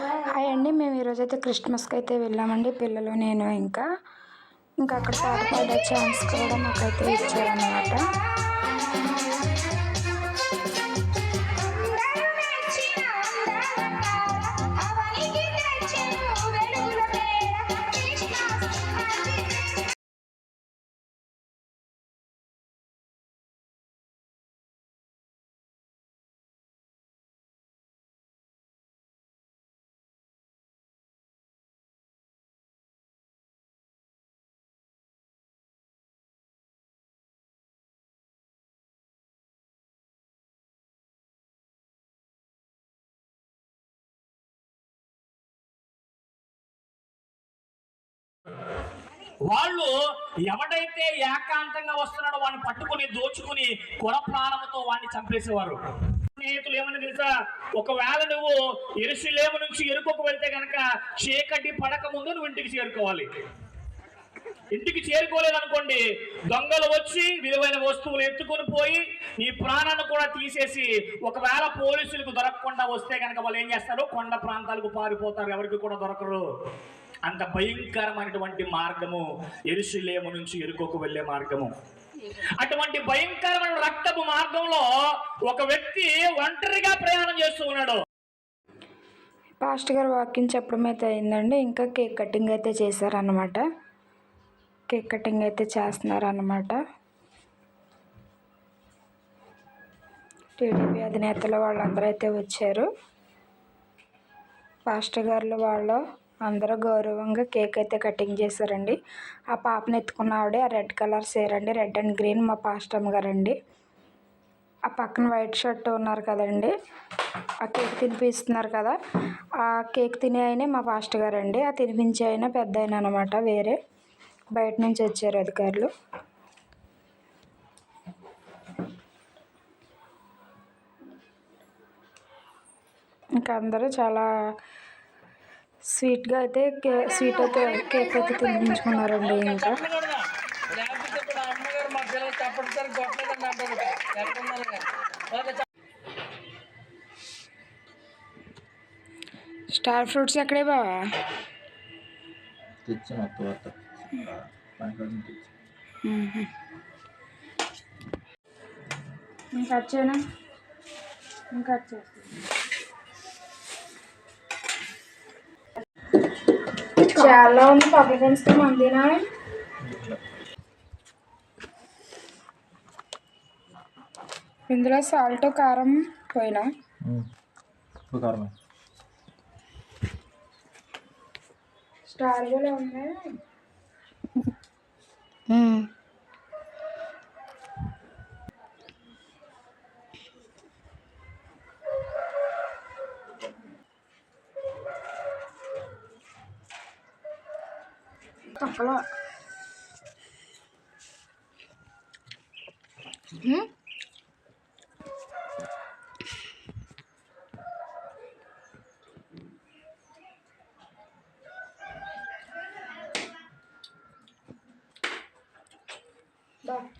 Hi అండి మేము ఈరోజు అయితే క్రిస్మస్కి అయితే వెళ్ళామండి పిల్లలు నేను ఇంకా. ఇంకా అక్కడ పాట ఛాన్స్ కూడా మాకైతే ఇచ్చారనమాట వాళ్ళు ఎవడైతే ఏకాంతంగా వస్తున్నాడో వాడిని పట్టుకుని దోచుకుని కొర ప్రాణంతో వాడిని చంపేసేవారు. స్నేహితులు ఏమని తెలుసా? ఒకవేళ నువ్వు ఎరుసలేము నుంచి ఎరుకకు వెళ్తే గనక చీకటి పడక ముందు నువ్వు ఇంటికి చేరుకోవాలి. ఇంటికి చేరుకోలేదనుకోండి దొంగలు వచ్చి విలువైన వస్తువులు ఎత్తుకొని పోయి నీ ప్రాణాన్ని కూడా తీసేసి ఒకవేళ పోలీసులకు దొరకకుండా వస్తే కనుక వాళ్ళు ఏం చేస్తారు? కొండ ప్రాంతాలకు పారిపోతారు. ఎవరికి కూడా దొరకరు. అంత భయంకరమైనటువంటి మార్గము ఎరుసులేము నుంచి ఎరుకోకు వెళ్ళే మార్గము. అటువంటి భయంకరమైన రక్తపు మార్గంలో ఒక వ్యక్తి ఒంటరిగా ప్రయాణం చేస్తూ ఉన్నాడు. పాస్ట్ గారు వాకింగ్ చెప్పడం అయితే అయిందండి. ఇంకా కేక్ కటింగ్ అయితే చేశారనమాట కేక్ కటింగ్ అయితే చేస్తున్నారనమాట టీడీపీ అధినేతలు వాళ్ళందరూ అయితే వచ్చారు. పాస్టర్ గారు వాళ్ళు అందరూ గౌరవంగా కేక్ అయితే కటింగ్ చేశారండి. ఆ పాపను ఎత్తుకున్న ఆవిడ ఆ రెడ్ కలర్ సేర్ అండి రెడ్ అండ్ గ్రీన్ మా పాస్టమ్ గారండి. ఆ పక్కన వైట్ షర్ట్ ఉన్నారు కదండి ఆ కేక్ తినిపిస్తున్నారు కదా. ఆ కేక్ తినే ఆయనే మా పాస్టర్ గారండి ఆ తినిపించే ఆయన పెద్ద ఆయన అనమాట వేరే. బయట నుంచి వచ్చారు అధికారులు. ఇంకా అందరూ చాలా స్వీట్గా అయితే కే స్వీట్ అయితే కేక్ అయితే తినిపించుకున్నారండి ఇంకా. స్టార్ ఫ్రూట్స్ ఎక్కడే బావా? ఇంకా వచ్చానా ఇంకా చాలా ఉంది పబ్లికన్స్తో మందినా? ఇందులో సాల్ట్ కారం పోయినా? ఉప్పు కారం స్టార్ Astagfirullah. Hmm? Dah.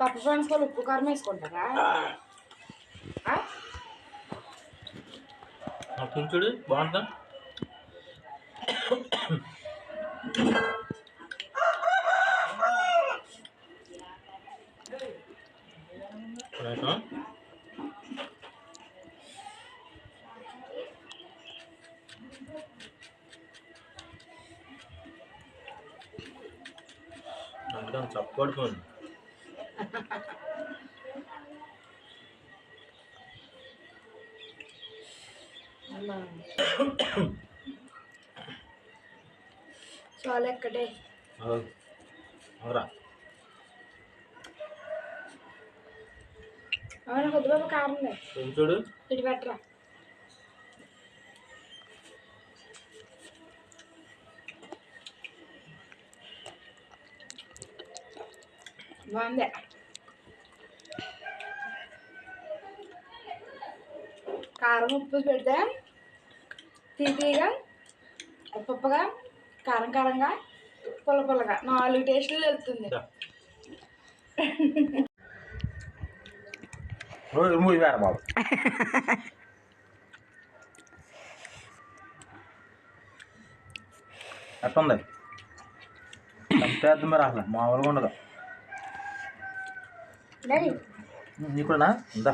పప్పు వాళ్ళు ఉప్పు కారం వేసుకుంటారా? చూడు బాగుందా? అందుకని చప్పడిపోయింది చాలా ఎక్కడే అవురా అవును కొద్దిబాబు కారం ఉంది చూడు ఇటు పెట్టరా బాగుంది కారం ఉప్పు పెడితే తీతీగా ఉప్పుగా కారం కారంగా పుల్ల పుల్లగా నాలుగు టేస్టులు వెళ్తుంది రోజు మూడు వేర బాబు ఎట్టుంది పెద్ద మీరు అసలు మామూలుగా ఉండదు డాడీ నీ కూడా ఇందా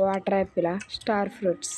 వాటర్ యాపిల్ స్టార్ ఫ్రూట్స్